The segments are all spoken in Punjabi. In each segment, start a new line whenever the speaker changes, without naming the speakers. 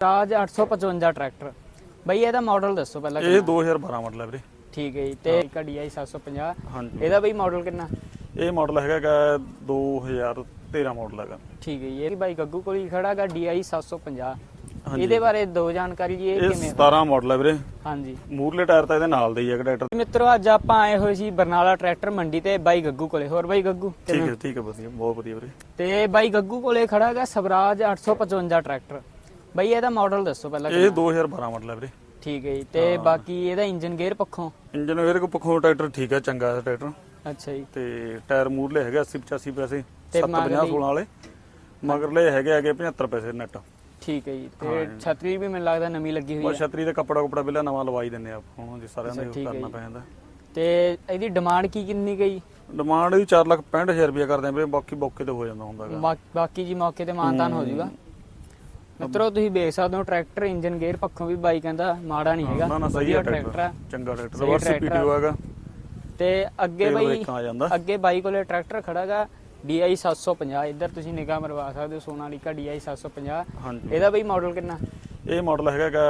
ਰਾਜ 855 ਟਰੈਕਟਰ। ਬਈ ਇਹਦਾ ਮਾਡਲ ਦੱਸੋ ਪਹਿਲਾਂ
ਇਹ 2012 ਮਾਡਲ ਹੈ ਵੀਰੇ।
ਠੀਕ ਹੈ ਜੀ ਤੇ ਕਡੀ ਆਈ 750
ਹਾਂਜੀ।
ਇਹਦਾ ਬਈ ਮਾਡਲ ਕਿੰਨਾ?
ਇਹ ਮਾਡਲ ਹੈਗਾ ਗਾ 2013 ਮਾਡਲ ਹੈਗਾ।
ਠੀਕ ਹੈ ਜੀ ਇਹ ਬਾਈ ਗੱਗੂ ਕੋਲ ਹੀ ਖੜਾਗਾ DI 750
ਹਾਂਜੀ।
ਇਹਦੇ ਬਾਰੇ ਦੋ ਜਾਣਕਾਰੀ ਜੀ ਇਹ ਕਿਵੇਂ?
17 ਮਾਡਲ ਹੈ ਵੀਰੇ।
ਹਾਂਜੀ।
ਮੂਰਲੇ ਟਾਇਰ ਤਾਂ ਇਹਦੇ ਨਾਲ ਦੇ ਹੀ ਹੈ ਟਰੈਕਟਰ।
ਮਿੱਤਰੋ ਅੱਜ ਆਪਾਂ ਆਏ ਹੋਏ ਸੀ ਬਰਨਾਲਾ ਟਰੈਕਟਰ ਮੰਡੀ ਤੇ ਬਾਈ ਗੱਗੂ ਕੋਲੇ। ਹੋਰ ਬਾਈ ਗੱਗੂ
ਠੀਕ? ਹੈ ਠੀਕ ਹੈ ਵਧੀਆ ਬਹੁਤ ਵਧੀਆ ਵੀਰੇ।
ਤੇ ਬਾਈ ਗੱਗੂ ਕੋਲੇ ਖੜਾਗਾ ਸਵਰਾਜ 855 ਟਰੈਕਟਰ। ਬਾਈ ਇਹਦਾ ਮਾਡਲ ਦੱਸੋ ਪਹਿਲਾਂ
ਇਹ 2012 ਮਾਡਲ ਹੈ ਵੀਰੇ।
ਠੀਕ ਹੈ ਜੀ ਤੇ ਬਾਕੀ ਇਹਦਾ ਇੰਜਨ ਗੇਅਰ ਪੱਖੋਂ?
ਇੰਜਨ ਇਹਦੇ ਕੋ ਪੱਖੋਂ ਟਰੈਕਟਰ ਠੀਕ ਹੈ ਚੰਗਾ ਹੈ ਟਰੈਕਟਰ
ਅੱਛਾ ਜੀ।
ਤੇ ਟਾਇਰ ਮੂਰਲੇ ਹੈਗੇ 80 85 ਪੈਸੇ
ਤੇ
750
ਮਗਰਲੇ?
16 ਵਾਲੇ। ਮਗਰਲੇ ਹੈਗੇ ਹੈਗੇ 75 ਪੈਸੇ ਨੈਟ
ਠੀਕ ਹੈ ਜੀ ਤੇ ਛਤਰੀ ਵੀ ਮੈਨੂੰ ਲੱਗਦਾ ਨਵੀਂ ਲੱਗੀ ਹੋਈ ਹੈ।
ਛਤਰੀ ਤੇ ਕੱਪੜਾ ਕੁਪੜਾ ਬਿੱਲਾ ਨਵਾਂ ਲਵਾਈ ਦਿੰਨੇ ਆ ਹੁਣ ਜੀ ਸਾਰਿਆਂ
ਹੈ
ਕਰਨਾ
ਜੀ।
ਪੈ ਜਾਂਦਾ।
ਤੇ ਇਹਦੀ ਡਿਮਾਂਡ ਕੀ ਕਿੰਨੀ ਗਈ
ਡਿਮਾਂਡ ਵੀ 4 ਲੱਖ 65000 ਰੁਪਏ ਕਰਦੇ ਆ ਵੀਰੇ ਬਾਕੀ ਬੌਕੇ ਤੇ ਹੋ ਜਾਂਦਾ ਹੁੰਦਾਗਾ
ਬਾ- ਬਾਕੀ ਜੀ ਮੌਕੇ ਤੇ ਮਾਨਤਾਨ ਹੋ। ਜਾਊਗਾ। ਮਿੱਤਰੋ ਤੁਸੀਂ ਵੇਖ ਸਕਦੇ ਹੋ ਟਰੈਕਟਰ ਇੰਜਨ ਗੇਅਰ ਪੱਖੋਂ ਵੀ ਬਾਈ ਕਹਿੰਦਾ ਮਾੜਾ ਨਹੀਂ ਹੈਗਾ।
ਨਾ ਨਾ ਸਹੀ ਹੈ
ਟਰੈਕਟਰ। ਆ।
ਚੰਗਾ ਟਰੈਕਟਰ।
ਸਹੀ
ਵਰਸ
ਟਰੈਕਟਰ
ਪੀਟੀਓ ਹੈਗਾ।
ਤੇ ਅੱਗੇ
ਤੇਲ
ਬਾਈ
ਬ੍ਰੇਕਾਂ ਆ ਜਾਂਦਾ।
ਅੱਗੇ ਬਾਈ ਕੋਲੇ ਟਰੈਕਟਰ ਖੜਾਗਾ DI 750 ਇੱਧਰ ਤੁਸੀਂ ਨਿਗਾਹ ਮਰਵਾ ਸਕਦੇ ਹੋ ਸੋਨਾਲੀਕਾ DI 750
ਹਾਂਜੀ।
ਇਹਦਾ ਬਈ ਮਾਡਲ ਕਿੰਨਾ?
ਇਹ ਮਾਡਲ ਹੈਗਾ ਗਾ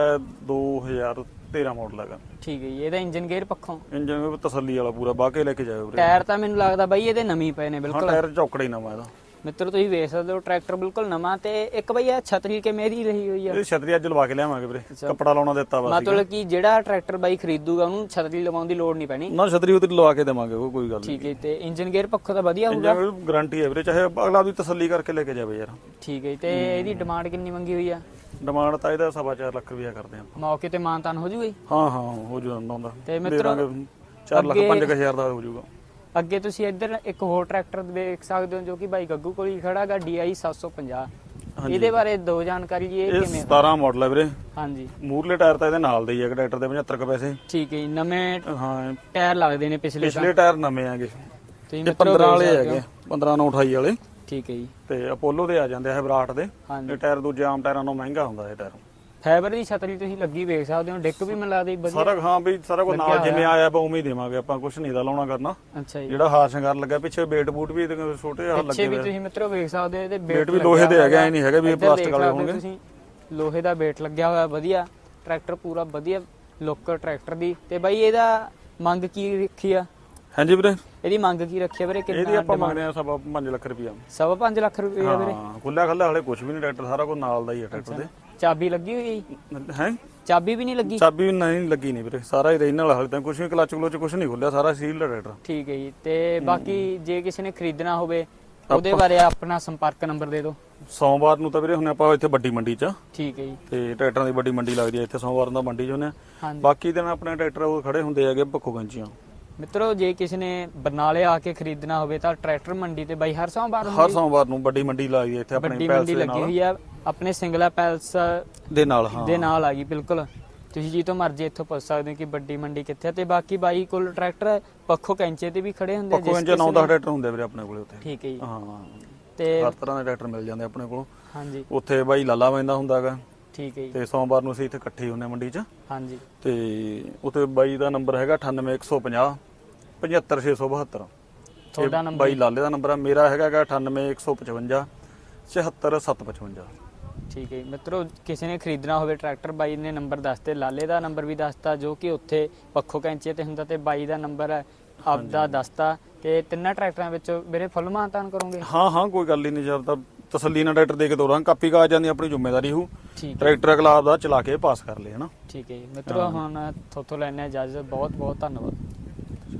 2013 ਮਾਡਲ ਹੈਗਾ।
ਠੀਕ ਹੈ ਜੀ ਇਹਦਾ ਇੰਜਨ ਗੇਅਰ ਪੱਖੋਂ?
ਇੰਜਨ ਵੀ ਤਸੱਲੀ ਵਾਲਾ ਪੂਰਾ ਬਾਹ ਕੇ ਲੈ ਕੇ ਜਾਇਓ ਵੀਰੇ
ਟਾਇਰ ਤਾਂ ਮੈਨੂੰ ਲੱਗਦਾ ਬਾਈ ਇਹਦੇ ਨਵੀਂ ਪਏ ਨੇ
ਹਾਂ
ਬਿਲਕੁਲ।
ਟਾਇਰ ਚੌਕੜਾ ਹੀ ਨਵਾਂ ਇਹਦਾ।
ਮਿੱਤਰੋ ਤੁਸੀਂ ਵੇਖ ਸਕਦੇ ਹੋ ਟਰੈਕਟਰ ਬਿਲਕੁਲ ਨਵਾਂ ਤੇ ਇੱਕ ਬਈ ਇਹ ਛਤਰੀ ਕਿਵੇਂ ਦੀ ਰਹੀ ਹੋਈ ਆ?
ਇਹ ਛਤਰੀ ਅੱਜ ਲਵਾ ਕੇ ਲਿਆਵਾਂਗੇ ਵੀਰੇ। ਕੱਪੜਾ ਲਾਉਣਾ ਦਿੱਤਾ ਵਾ
ਮਤਲਬ ਕਿ ਜਿਹੜਾ ਟਰੈਕਟਰ ਬਾਈ ਖਰੀਦੂਗਾ ਉਹਨੂੰ ਛਤਰੀ ਲਵਾਉਣ ਦੀ ਲੋੜ ਨਹੀਂ ਪੈਣੀ?
ਨਾ ਛਤਰੀ ਉਤੇ ਲਵਾ ਕੇ ਦੇਵਾਂਗੇ ਉਹ ਕੋਈ ਗੱਲ ਨਹੀਂ।
ਠੀਕ ਹੈ ਤੇ ਇੰਜਨ ਗੇਅਰ ਪੱਖੋਂ ਤਾਂ ਵਧੀਆ ਹੋਊਗਾ?
ਇੰਜਨ ਗਾਰੰਟੀ ਹੈ ਵੀਰੇ ਚਾਹੇ ਅਗਲਾ ਵੀ ਤਸੱਲੀ ਕਰਕੇ ਲੈ ਕੇ ਜਾਵੇ ਯਾਰ।
ਠੀਕ ਹੈ ਜੀ, ਤੇ ਇਹਦੀ ਡਿਮਾਂਡ ਕਿੰਨੀ ਮੰਗੀ ਹੋਈ ਆ?
ਡਿਮਾਂਡ ਤਾਂ ਇਹਦਾ ਸਵਾ ਚਾਰ ਲੱਖ ਰੁਪਇਆ ਕਰਦੇ ਆ
ਮੌਕੇ ਤੇ ਮਾਨਤਾਨ ਹੋ ਜੂਗੀ?
ਹਾਂ ਹਾਂ ਹੋ ਜਾਂਦਾ ਹੁੰਦਾ
ਤੇ ਮਿੱਤਰੋ,
ਦਾਂਗੇ 4 ਲੱਖ
ਅੱਗੇ-
5000 ਦਾ ਹੋ ਜਾਊਗਾ
ਅੱਗੇ ਤੁਸੀਂ ਇੱਧਰ ਇੱਕ ਹੋਰ ਟਰੈਕਟਰ ਦੇਖ ਸਕਦੇ ਹੋ ਜੋ ਕਿ ਬਾਈ ਗੱਗੂ ਕੋਲ ਹੀ ਖੜਾਗਾ DI 750 ਇਹਦੇ ਬਾਰੇ ਦੋ ਜਾਣਕਾਰੀ ਜੀ ਇਹ
ਇਹ
ਕਿਵੇਂ
17 ਮਾਡਲ ਹੈ ਵੀਰੇ।
ਹਾਂਜੀ।
ਮੂਰਲੇ ਟਾਇਰ ਤਾਂ ਇਹਦੇ ਨਾਲ ਦੇ ਹੀ ਹੈ ਟਰੈਕਟਰ ਦੇ 75 ਕੁ ਪੈਸੇ।
ਠੀਕ ਹੈ ਜੀ ਨਵੇਂ
ਹਾਂ।
ਟਾਇਰ ਲੱਗਦੇ ਨੇ ਪਿਛਲੇ
ਪਿਛਲੇ ਟਾਇਰ ਨਵੇਂ ਆਗੇ
ਤੁਸੀਂ
ਤੇ
ਮਿੱਤਰੋ
15 ਵਾਲੇ
ਦੇਖ ਸਕਦੇ
ਹੈਗੇ 15 ਨੂੰ 28 ਵਾਲੇ।
ਹੋ। ਠੀਕ ਹੈ ਜੀ।
ਤੇ ਅਪੋਲੋ ਦੇ ਆ ਜਾਂਦੇ ਆ ਵਿਰਾਟ ਦੇ।
ਹਾਂਜੀ।
ਇਹ ਟਾਇਰ ਦੂਜੇ ਆਮ ਟਾਇਰਾਂ ਨਾਲੋਂ ਮਹਿੰਗਾ ਹੁੰਦਾ ਇਹ ਟਾਇਰ।
ਫਾਈਬਰ ਦੀ ਛਤਰੀ ਤੁਸੀਂ ਲੱਗੀ ਵੇਖ ਸਕਦੇ ਹੋ ਡਿੱਕ ਵੀ ਮੈਨੂੰ ਲੱਗਦਾ ਜੀ ਵਧੀਆ।
ਸਾਰਾ ਹਾਂ ਵੀ ਸਾਰਾ ਕੁਝ ਨਾਲ ਜਿਵੇਂ ਆਇਆ ਆਪਾਂ ਉਵੇਂ ਹੀ ਦੇਵਾਂਗੇ ਆਪਾਂ ਕੁਝ ਨਹੀਂ ਦਾ ਲਾਉਣਾ ਕਰਨਾ।
ਅੱਛਾ ਜੀ।
ਜਿਹੜਾ ਹਾਰ ਸ਼ਿੰਗਾਰ ਲੱਗਾ ਪਿੱਛੇ ਬੇਟ ਬੂਟ ਵੀ ਇਹਦੇ ਛੋਟੇ ਆ
ਪਿੱਛੇ
ਲੱਗੇ
ਵੀ
ਹੋਏ
ਤੁਸੀਂ ਮਿੱਤਰੋ ਵੇਖ ਸਕਦੇ ਹੋ ਇਹਦੇ
ਬੇਟ ਵੀ ਲੋਹੇ ਦੇ ਹੈਗੇ ਐ ਨਹੀਂ ਹੈਗੇ ਵੀ
ਇੱਧਰ
ਪਲਾਸਟਿਕ ਵਾਲੇ ਹੋਣਗੇ।
ਤੁਸੀਂ ਲੋਹੇ ਦਾ ਬੇਟ ਲੱਗਿਆ ਹੋਇਆ ਵਧੀਆ। ਟਰੈਕਟਰ ਪੂਰਾ ਵਧੀਆ ਲੁੱਕ ਟਰੈਕਟਰ ਦੀ। ਤੇ ਬਾਈ ਇਹਦਾ ਮੰਗ ਕੀ ਰੱਖੀ ਆ?
ਹਾਂਜੀ ਵੀਰੇ।
ਇਹਦੀ ਮੰਗ ਕੀ ਰੱਖੀ ਆ ਵੀਰੇ?
ਇਹਦੀ
ਕਿੰਨਾ
ਆਪਾਂ ਮੰਗਦੇ ਆ ਸਵਾ 5 ਲੱਖ ਰੁਪਇਆ
ਸਵਾ ਪੰਜ ਲੱਖ ਰੁਪਏ ਆ ਵੀਰੇ?
ਹਾਂ ਖੁੱਲਾ ਖੱਲਾ ਹਲੇ ਕੁਝ ਵੀ ਨਹੀਂ ਟਰੈਕਟਰ ਸਾਰਾ ਕੁਝ ਨਾਲ ਦਾ ਹੀ ਹੈ ਟਰੈਕਟਰ ਦੇ।
ਚਾਬੀ ਲੱਗੀ ਹੋਈ
ਹੈ
ਚਾਬੀ ਵੀ ਨਹੀਂ ਲੱਗੀ?
ਚਾਬੀ ਵੀ ਨਹੀਂ ਲੱਗੀ ਨਹੀਂ ਵੀਰੇ। ਸਾਰਾ ਹੀ ਰੀਜਨਲ ਹਲੇ ਤਾਂ ਕੁਝ ਵੀ ਕਲਚ ਕਲੋਚ ਕੁਝ ਨਹੀਂ ਖੁੱਲਿਆ ਸਾਰਾ ਸੀਲ ਦਾ ਟਰੈਕਟਰ।
ਠੀਕ ਹੈ ਜੀ। ਤੇ ਬਾਕੀ ਜੇ ਕਿਸੇ ਨੇ ਖਰੀਦਣਾ ਹੋਵੇ ਉਹਦੇ ਬਾਰੇ ਆਪਣਾ ਸੰਪਰਕ ਨੰਬਰ ਦੇ ਦਿਓ।
ਸੋਮਵਾਰ ਨੂੰ ਤਾਂ ਵੀਰੇ ਹੁਣ ਆਪਾਂ ਇੱਥੇ ਵੱਡੀ ਮੰਡੀ 'ਚ
ਠੀਕ ਹੈ ਜੀ।
ਤੇ ਟਰੈਕਟਰਾਂ ਦੀ ਵੱਡੀ ਮੰਡੀ ਲੱਗਦੀ ਹੈ ਇੱਥੇ ਸੋਮਵਾਰ ਦਾ ਮੰਡੀ 'ਚ ਹੁੰਦੇ ਆ। ਬਾਕੀ ਦਿਨ ਆਪਣੇ ਟਰੈਕਟਰ ਉਹ ਖੜੇ ਹੁੰਦੇ ਹੈਗੇ ਭੱਖੋ ਗੰਜੀਆਂ।
ਮਿੱਤਰੋ ਜੇ ਕਿਸੇ ਨੇ ਬਰਨਾਲੇ ਆ ਕੇ ਖਰੀਦਣਾ ਹੋਵੇ ਤਾਂ ਟਰੈਕਟਰ ਮੰਡੀ ਤੇ ਬਾਈ ਹਰ ਸੋਮਵਾਰ ਨੂੰ
ਹਰ ਸੋਮਵਾਰ ਨੂੰ ਵੱਡੀ ਮੰਡੀ ਲੱਗਦੀ ਹੈ ਇੱਥੇ ਆਪਣੇ
ਵੱਡੀ
ਪੈਲਸ
ਮੰਡੀ
ਦੇ
ਲੱਗੀ
ਨਾਲ।
ਹੋਈ ਆ ਆਪਣੇ ਸਿੰਗਲਾ ਪੈਲਸ
ਦੇ ਨਾਲ ਹਾਂ।
ਦੇ ਨਾਲ ਆ ਗਈ ਬਿਲਕੁਲ। ਤੁਸੀਂ ਜੀ ਤੋਂ ਮਰਜ਼ੀ ਇੱਥੋਂ ਪੁੱਛ ਸਕਦੇ ਹੋ ਕਿ ਵੱਡੀ ਮੰਡੀ ਕਿੱਥੇ ਆ ਤੇ ਬਾਕੀ ਬਾਈ ਕੋਲ ਟਰੈਕਟਰ ਪੱਖੋ ਕੈਂਚੇ ਤੇ ਵੀ ਖੜੇ ਹੁੰਦੇ
ਭੱਖੋ ਗੰਜੀਆਂ 9 10 ਟਰੈਕਟਰ ਹੁੰਦੇ ਵੀਰੇ ਆਪਣੇ ਕੋਲੇ ਉੱਥੇ।
ਠੀਕ ਹੈ ਜੀ।
ਹਾਂ।
ਤੇ
ਹਰ ਤਰ੍ਹਾਂ ਦੇ ਟਰੈਕਟਰ ਮਿਲ ਜਾਂਦੇ ਆਪਣੇ ਕੋਲ।
ਹਾਂਜੀ।
ਉੱਥੇ ਬਾਈ ਲਾਲਾ ਵੈਂਦਾ ਹੁੰਦਾਗਾ।
ਠੀਕ ਹੈ ਜੀ।
ਤੇ ਸੋਮਵਾਰ ਨੂੰ ਅਸੀਂ ਇੱਥੇ ਇਕੱਠੇ ਹੁੰਦੇ ਹਾਂ ਮੰਡੀ 'ਚ।
ਹਾਂਜੀ।
ਤੇ ਉੱਥੇ ਬਾਈ ਦਾ ਨੰਬਰ ਹੈਗਾ 98150 75672
ਤੁਹਾਡਾ ਨੰਬਰ?
ਬਾਈ ਲਾਲੇ ਦਾ ਨੰਬਰ ਆ ਮੇਰਾ ਹੈਗਾ ਗਾ 98155 76755
ਠੀਕ ਹੈ। ਮਿੱਤਰੋ ਕਿਸੇ ਨੇ ਖਰੀਦਣਾ ਹੋਵੇ ਟਰੈਕਟਰ ਬਾਈ ਨੇ ਨੰਬਰ ਦੱਸਤੇ। ਲਾਲੇ ਦਾ ਨੰਬਰ ਵੀ ਦੱਸਤਾ ਜੋ ਕਿ ਉੱਥੇ ਪੱਖੋ ਕੈਂਚੇ ਤੇ ਹੁੰਦਾ ਤੇ ਬਾਈ ਦਾ ਨੰਬਰ ਹੈ ਆਪਦਾ ਦੱਸਤਾ। ਤੇ ਤਿੰਨਾਂ ਟਰੈਕਟਰਾਂ ਵਿੱਚ ਵੀਰੇ ਫੁੱਲ ਮਾਨਤਾਨ ਕਰੋਗੇ?
ਹਾਂ ਹਾਂ ਕੋਈ ਗੱਲ ਹੀ ਨਹੀਂ ਜਦ ਤਾਂ ਤਸੱਲੀ ਨਾਲ ਟਰੈਕਟਰ ਦੇ ਕੇ ਤੋਰਾਂ ਕਾਪੀ ਕਾਗਜ਼ਾਂ ਜਾਂਦੀ ਆਪਣੀ ਜ਼ਿੰਮੇਵਾਰੀ ਹੋ। ਟਰੈਕਟਰ ਅਗਲਾ ਆਪਦਾ ਚਲਾ ਕੇ ਪਾਸ ਕਰ ਲੇ ਹਨਾ?
ਠੀਕ ਹੈ। ਮਿੱਤਰੋ ਹੁਣ ਥੋਥੋਂ ਲੈਣੇ ਇਜਾਜ਼ਤ। ਬਹੁਤ ਬਹੁਤ ਧੰਨਵਾਦ।